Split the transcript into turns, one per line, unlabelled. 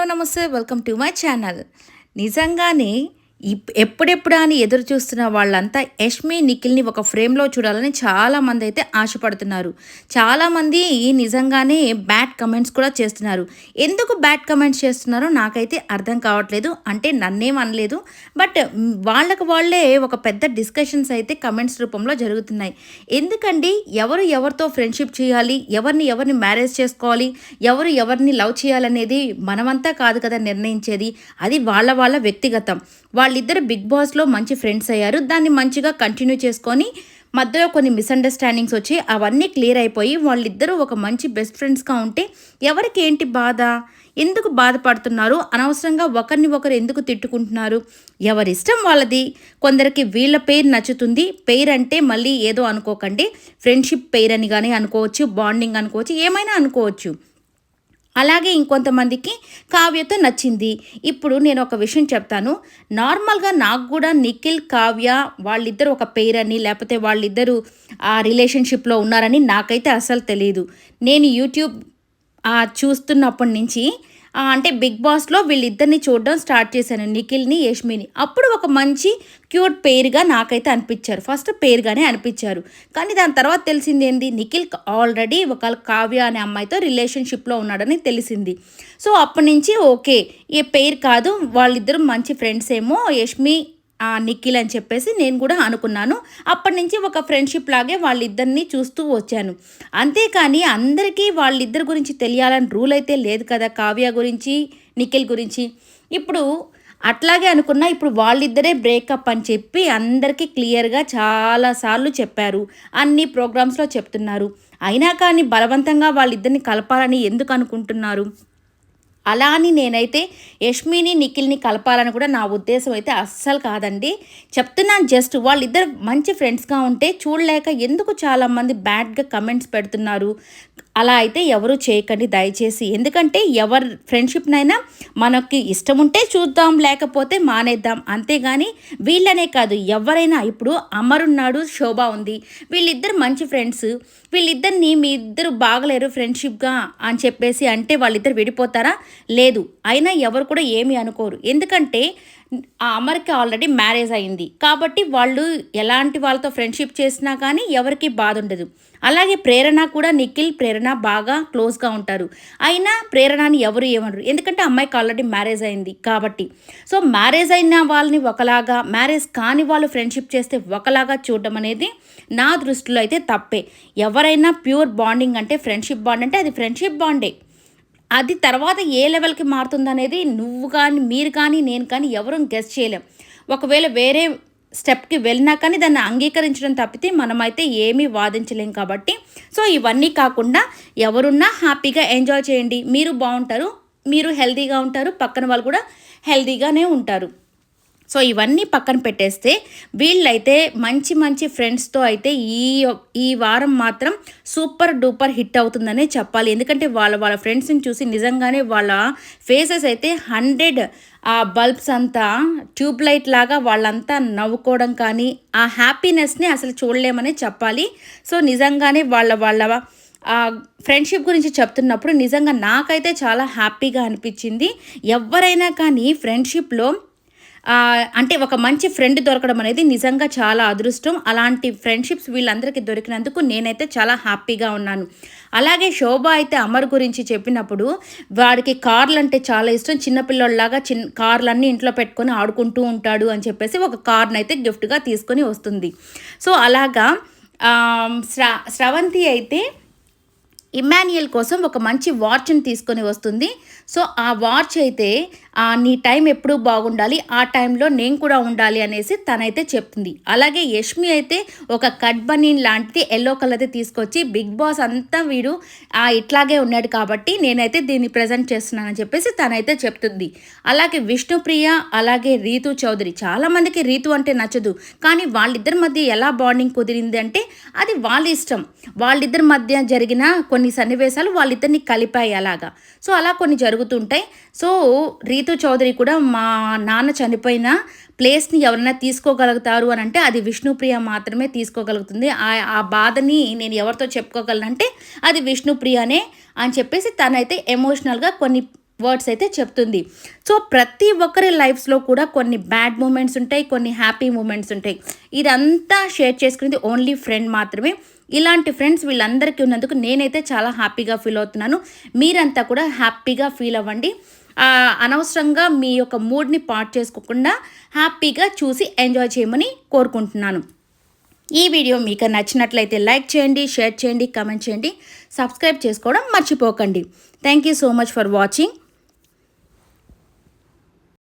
Hello నమస్తే welcome to my channel. నిజంగానే ఎప్పుడెప్పుడా అని ఎదురు చూస్తున్న వాళ్ళంతా యష్మి నిఖిల్ని ఒక ఫ్రేమ్లో చూడాలని చాలామంది అయితే ఆశపడుతున్నారు. చాలామంది నిజంగానే బ్యాడ్ కమెంట్స్ కూడా చేస్తున్నారు. ఎందుకు బ్యాడ్ కమెంట్స్ చేస్తున్నారో నాకైతే అర్థం కావట్లేదు. అంటే నన్నేం అనలేదు. బట్ వాళ్ళకు వాళ్ళే ఒక పెద్ద డిస్కషన్స్ అయితే కమెంట్స్ రూపంలో జరుగుతున్నాయి. ఎందుకండి? ఎవరు ఎవరితో ఫ్రెండ్షిప్ చేయాలి? ఎవరిని ఎవరిని మ్యారేజ్ చేసుకోవాలి? ఎవరు ఎవరిని లవ్ చేయాలనేది మనమంతా కాదు కదా నిర్ణయించేది. అది వాళ్ళ వాళ్ళ వ్యక్తిగతం. వాళ్ళ వాళ్ళిద్దరు బిగ్ బాస్లో మంచి ఫ్రెండ్స్ అయ్యారు. దాన్ని మంచిగా కంటిన్యూ చేసుకొని మధ్యలో కొన్ని మిస్అండర్స్టాండింగ్స్ వచ్చి అవన్నీ క్లియర్ అయిపోయి వాళ్ళిద్దరూ ఒక మంచి బెస్ట్ ఫ్రెండ్స్గా ఉంటే ఎవరికి ఏంటి బాధ? ఎందుకు బాధపడుతున్నారు? అనవసరంగా ఒకరిని ఒకరు ఎందుకు తిట్టుకుంటున్నారు? ఎవరిష్టం వాళ్ళది? కొందరికి వీళ్ళ పేరు నచ్చుతుంది. పేరు అంటే మళ్ళీ ఏదో అనుకోకండి. ఫ్రెండ్షిప్ పేరు అని కానీ అనుకోవచ్చు బాండింగ్ అనుకోవచ్చు ఏమైనా అనుకోవచ్చు. అలాగే ఇంకొంతమందికి కావ్యతో నచ్చింది. ఇప్పుడు నేను ఒక విషయం చెప్తాను. నార్మల్గా నాకు కూడా నిఖిల్ కావ్య వాళ్ళిద్దరు ఒక పేరని లేకపోతే వాళ్ళిద్దరూ ఆ రిలేషన్షిప్లో ఉన్నారని నాకైతే అసలు తెలియదు నేను యూట్యూబ్ చూస్తున్నప్పటి నుంచి అంటే బిగ్ బాస్లో వీళ్ళిద్దరిని చూడడం స్టార్ట్ చేశాను నిఖిల్ని యష్మిని. అప్పుడు ఒక మంచి క్యూట్ పేరుగా నాకైతే అనిపించారు. ఫస్ట్ పేరుగానే అనిపించారు. కానీ దాని తర్వాత తెలిసింది ఏంది? నిఖిల్ ఆల్రెడీ ఒక కావ్య అనే అమ్మాయితో రిలేషన్షిప్లో ఉన్నాడని తెలిసింది. సో అప్పటి నుంచి ఓకే ఏ పేరు కాదు వాళ్ళిద్దరూ మంచి ఫ్రెండ్స్ ఏమో యష్మి నిఖిల్ అని చెప్పేసి నేను కూడా అనుకున్నాను. అప్పటి నుంచి ఒక ఫ్రెండ్షిప్ లాగే వాళ్ళిద్దరిని చూస్తూ వచ్చాను. అంతేకాని అందరికీ వాళ్ళిద్దరి గురించి తెలియాలని రూల్ అయితే లేదు కదా కావ్య గురించి నిఖిల్ గురించి. ఇప్పుడు అట్లాగే అనుకున్నా ఇప్పుడు వాళ్ళిద్దరే బ్రేకప్ అని చెప్పి అందరికీ క్లియర్గా చాలాసార్లు చెప్పారు. అన్ని ప్రోగ్రామ్స్లో చెప్తున్నారు. అయినా కానీ బలవంతంగా వాళ్ళిద్దరిని కలపాలని ఎందుకు అనుకుంటున్నారు? అలా అని నేనైతే యష్మిని నిఖిల్ని కలపాలని కూడా నా ఉద్దేశం అయితే అస్సలు కాదండి. చెప్తున్నాను జస్ట్ వాళ్ళిద్దరు మంచి ఫ్రెండ్స్గా ఉంటే చూడలేక ఎందుకు చాలామంది బ్యాడ్గా కమెంట్స్ పెడుతున్నారు? అలా అయితే ఎవరు చేయకండి దయచేసి. ఎందుకంటే ఎవరి ఫ్రెండ్షిప్నైనా మనకి ఇష్టం ఉంటే చూద్దాం లేకపోతే మానేద్దాం. అంతేగాని వీళ్ళనే కాదు ఎవరైనా ఇప్పుడు అమరున్నాడు శోభ ఉంది. వీళ్ళిద్దరు మంచి ఫ్రెండ్స్ వీళ్ళిద్దరిని మీ ఇద్దరు బాగలేరు ఫ్రెండ్షిప్గా అని చెప్పేసి అంటే వాళ్ళిద్దరు విడిపోతారా? లేదు. అయినా ఎవరు కూడా ఏమీ అనుకోరు. ఎందుకంటే ఆ అమర్కి ఆల్రెడీ మ్యారేజ్ అయింది. కాబట్టి వాళ్ళు ఎలాంటి వాళ్ళతో ఫ్రెండ్షిప్ చేసినా కానీ ఎవరికి బాధ ఉండదు. అలాగే ప్రేరణ కూడా నిఖిల్ ప్రేరణ బాగా క్లోజ్గా ఉంటారు. అయినా ప్రేరణని ఎవరు ఏమనరు. ఎందుకంటే అమ్మాయికి ఆల్రెడీ మ్యారేజ్ అయింది కాబట్టి. సో మ్యారేజ్ అయిన వాళ్ళని ఒకలాగా మ్యారేజ్ కాని వాళ్ళు ఫ్రెండ్షిప్ చేస్తే ఒకలాగా చూడడం అనేది నా దృష్టిలో అయితే తప్పే. ఎవరైనా ప్యూర్ బాండింగ్ అంటే ఫ్రెండ్షిప్ బాండ్ అంటే అది ఫ్రెండ్షిప్ బాండే. అది తర్వాత ఏ లెవెల్కి మారుతుందనేది నువ్వు కానీ మీరు కానీ నేను కానీ ఎవరూ గెస్ చేయలేం. ఒకవేళ వేరే స్టెప్కి వెళ్ళినా కానీ దాన్ని అంగీకరించడం తప్పితే మనమైతే ఏమీ వాదించలేం కాబట్టి. సో ఇవన్నీ కాకుండా ఎవరున్నా హ్యాపీగా ఎంజాయ్ చేయండి. మీరు బాగుంటారు మీరు హెల్తీగా ఉంటారు పక్కన వాళ్ళు కూడా హెల్తీగానే ఉంటారు. సో ఇవన్నీ పక్కన పెట్టేస్తే వీళ్ళైతే మంచి మంచి ఫ్రెండ్స్తో అయితే ఈ ఈ వారం మాత్రం సూపర్ డూపర్ హిట్ అవుతుందనే చెప్పాలి. ఎందుకంటే వాళ్ళ వాళ్ళ ఫ్రెండ్స్ని చూసి నిజంగానే వాళ్ళ ఫేసెస్ అయితే హండ్రెడ్ ఆ బల్బ్స్ అంతా ట్యూబ్ లైట్ లాగా వాళ్ళంతా నవ్వుకోవడం కానీ ఆ హ్యాపీనెస్ని అసలు చూడలేమనే చెప్పాలి. సో నిజంగానే వాళ్ళ వాళ్ళ ఫ్రెండ్షిప్ గురించి చెప్తున్నప్పుడు నిజంగా నాకైతే చాలా హ్యాపీగా అనిపించింది. ఎవరైనా కానీ ఫ్రెండ్షిప్లో అంటే ఒక మంచి ఫ్రెండ్ దొరకడం అనేది నిజంగా చాలా అదృష్టం. అలాంటి ఫ్రెండ్షిప్స్ వీళ్ళందరికీ దొరికినందుకు నేనైతే చాలా హ్యాపీగా ఉన్నాను. అలాగే శోభ అయితే అమర్ గురించి చెప్పినప్పుడు వాడికి కార్లు అంటే చాలా ఇష్టం. చిన్నపిల్లల్లాగా చిన్న కార్లన్నీ ఇంట్లో పెట్టుకొని ఆడుకుంటూ ఉంటాడు అని చెప్పేసి ఒక కార్ని అయితే గిఫ్ట్గా తీసుకొని వస్తుంది. సో అలాగా ఆ, శ్రా స్రవంతి అయితే ఇమాన్యుయల్ కోసం ఒక మంచి వాచ్ని తీసుకొని వస్తుంది. సో ఆ వాచ్ అయితే నీ టైం ఎప్పుడు బాగుండాలి ఆ టైంలో నేను కూడా ఉండాలి అనేసి తనైతే చెప్తుంది. అలాగే యష్మి అయితే ఒక కట్ బనీన్ లాంటిది ఎల్లో కలర్ది తీసుకొచ్చి బిగ్ బాస్ అంతా వీడు ఇట్లాగే ఉన్నాడు కాబట్టి నేనైతే దీన్ని ప్రజెంట్ చేస్తున్నానని చెప్పేసి తనైతే చెప్తుంది. అలాగే విష్ణుప్రియ అలాగే రీతు చౌదరి చాలామందికి రీతు అంటే నచ్చదు. కానీ వాళ్ళిద్దరి మధ్య ఎలా బాండింగ్ కుదిరింది అంటే అది వాళ్ళ ఇష్టం. వాళ్ళిద్దరి మధ్య జరిగిన కొన్ని సన్నివేశాలు వాళ్ళిద్దరిని కలిపాయి అలాగా. సో అలా కొన్ని జరుగుతుంటాయి. సో రీతు చౌదరి కూడా మా నాన్న చనిపోయిన ప్లేస్ని ఎవరైనా తీసుకోగలుగుతారు అని అంటే అది విష్ణుప్రియ మాత్రమే తీసుకోగలుగుతుంది. ఆ ఆ బాధని నేను ఎవరితో చెప్పుకోగలనంటే అది విష్ణుప్రియనే అని చెప్పేసి తనైతే ఎమోషనల్గా కొన్ని వర్డ్స్ అయితే చెప్తుంది. సో ప్రతి ఒక్కరి లైఫ్స్లో కూడా కొన్ని బ్యాడ్ మూమెంట్స్ ఉంటాయి కొన్ని హ్యాపీ మూమెంట్స్ ఉంటాయి. ఇదంతా షేర్ చేసుకునేది ఓన్లీ ఫ్రెండ్ మాత్రమే. ఇలాంటి ఫ్రెండ్స్ వీళ్ళందరికీ ఉన్నందుకు నేనైతే చాలా హ్యాపీగా ఫీల్ అవుతున్నాను. మీరంతా కూడా హ్యాపీగా ఫీల్ అవ్వండి. అనవసరంగా మీ యొక్క మూడ్ని పాట్ చేసుకోకుండా హ్యాపీగా చూసి ఎంజాయ్ చేయమని కోరుకుంటున్నాను. ఈ వీడియో మీకు నచ్చినట్లయితే లైక్ చేయండి షేర్ చేయండి కమెంట్ చేయండి సబ్స్క్రైబ్ చేసుకోవడం మర్చిపోకండి. Thank you so much for watching.